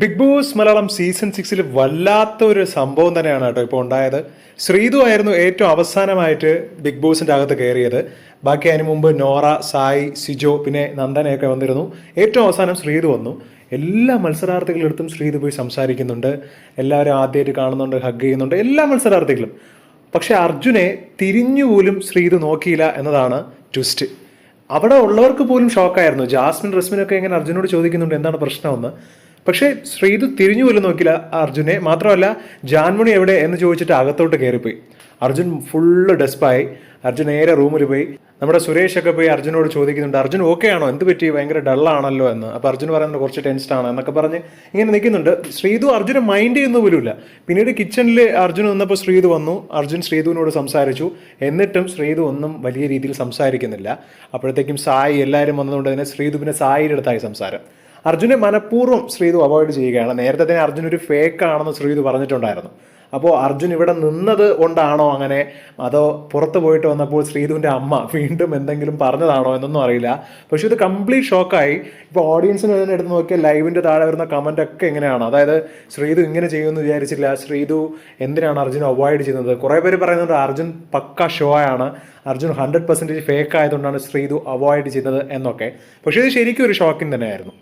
Big boss Malayalam season സിക്സിൽ വല്ലാത്ത ഒരു സംഭവം തന്നെയാണ് കേട്ടോ ഇപ്പോൾ ഉണ്ടായത്. ശ്രീതു ആയിരുന്നു ഏറ്റവും അവസാനമായിട്ട് ബിഗ് ബോസിന്റെ അകത്ത് കയറിയത്. ബാക്കി അതിന് മുമ്പ് നോറ സായി സിജോ പിന്നെ നന്ദനയൊക്കെ വന്നിരുന്നു. ഏറ്റവും അവസാനം ശ്രീതു വന്നു. എല്ലാ മത്സരാർത്ഥികളെടുത്തും ശ്രീതു പോയി സംസാരിക്കുന്നുണ്ട്. എല്ലാവരും ആദ്യമായിട്ട് കാണുന്നുണ്ട് ഹഗ് ചെയ്യുന്നുണ്ട് എല്ലാ മത്സരാർത്ഥികളും. പക്ഷേ അർജുനെ തിരിഞ്ഞു പോലും ശ്രീതു നോക്കിയില്ല എന്നതാണ് ട്വിസ്റ്റ് അവിടെ ഉള്ളവർക്ക് പോലും ഷോക്കായിരുന്നു ജാസ്മിൻ റസ്മിനൊക്കെ ഇങ്ങനെ അർജുനോട് ചോദിക്കുന്നുണ്ട് എന്താണ് പ്രശ്നമെന്ന്? പക്ഷേ ശ്രീതു തിരിഞ്ഞു പോലും നോക്കില്ല അർജുനെ. മാത്രമല്ല ജാൻമണി എവിടെ എന്ന് ചോദിച്ചിട്ട് അകത്തോട്ട് കയറിപ്പോയി. അർജുൻ ഫുള്ള് ഡെസ്പായി. അർജുൻ നേരെ റൂമിൽ പോയി. നമ്മുടെ സുരേഷ് ഒക്കെ പോയി അർജുനോട് ചോദിക്കുന്നുണ്ട് അർജുൻ ഓക്കെ ആണോ? എന്ത് പറ്റി? ഭയങ്കര ഡള്ളാണല്ലോ എന്ന്. അപ്പോൾ അർജുൻ പറയുന്നത് കുറച്ച് ടെൻഷൻ ആണ് എന്നൊക്കെ പറഞ്ഞ് ഇങ്ങനെ നിൽക്കുന്നുണ്ട്. ശ്രീതു അർജുനെ മൈൻഡ് ചെയ്യുന്ന പോലുമില്ല. പിന്നീട് കിച്ചണിൽ അർജുൻ വന്നപ്പോൾ ശ്രീതു വന്നു. അർജുൻ ശ്രീതുവിനോട് സംസാരിച്ചു. എന്നിട്ടും ശ്രീതു ഒന്നും വലിയ രീതിയിൽ സംസാരിക്കുന്നില്ല. അപ്പോഴത്തേക്കും സായി എല്ലാവരും വന്നതുകൊണ്ട് തന്നെ ശ്രീതു പിന്നെ സായിയുടെ അടുത്തായി സംസാരം. അർജുനെ മനഃപൂർവം ശ്രീതു അവോയ്ഡ് ചെയ്യുകയാണ്. നേരത്തെ തന്നെ അർജുൻ ഒരു ഫേക്ക് ആണെന്ന് ശ്രീതു പറഞ്ഞിട്ടുണ്ടായിരുന്നു. അപ്പോൾ അർജുൻ ഇവിടെ നിന്നത് കൊണ്ടാണോ അങ്ങനെ? അതോ പുറത്ത് പോയിട്ട് വന്നപ്പോൾ ശ്രീതുവിന്റെ അമ്മ വീണ്ടും എന്തെങ്കിലും പറഞ്ഞതാണോ എന്നൊന്നും അറിയില്ല. പക്ഷേ ഇത് കംപ്ലീറ്റ് ഷോക്കായി ഇപ്പോൾ ഓഡിയൻസിന് തന്നെ എടുത്ത് നോക്കിയാൽ ലൈവിന്റെ താഴെ വരുന്ന കമന്റ് ഒക്കെ എങ്ങനെയാണ്? അതായത് ശ്രീതു ഇങ്ങനെ ചെയ്യുമെന്ന് വിചാരിച്ചില്ല. ശ്രീതു എന്തിനാണ് അർജുൻ അവോയ്ഡ് ചെയ്യുന്നത്? കുറേ പേര് പറയുന്നുണ്ട് അർജുൻ പക്ക ഷോ ആണ്. അർജുൻ ഹൺഡ്രഡ് പെർസെന്റേജ് ഫേക്ക് ആയതുകൊണ്ടാണ് ശ്രീതു അവോയ്ഡ് ചെയ്യുന്നത് എന്നൊക്കെ. പക്ഷേ ഇത് ശരിക്കും ഒരു ഷോക്കിംഗ് തന്നെയായിരുന്നു.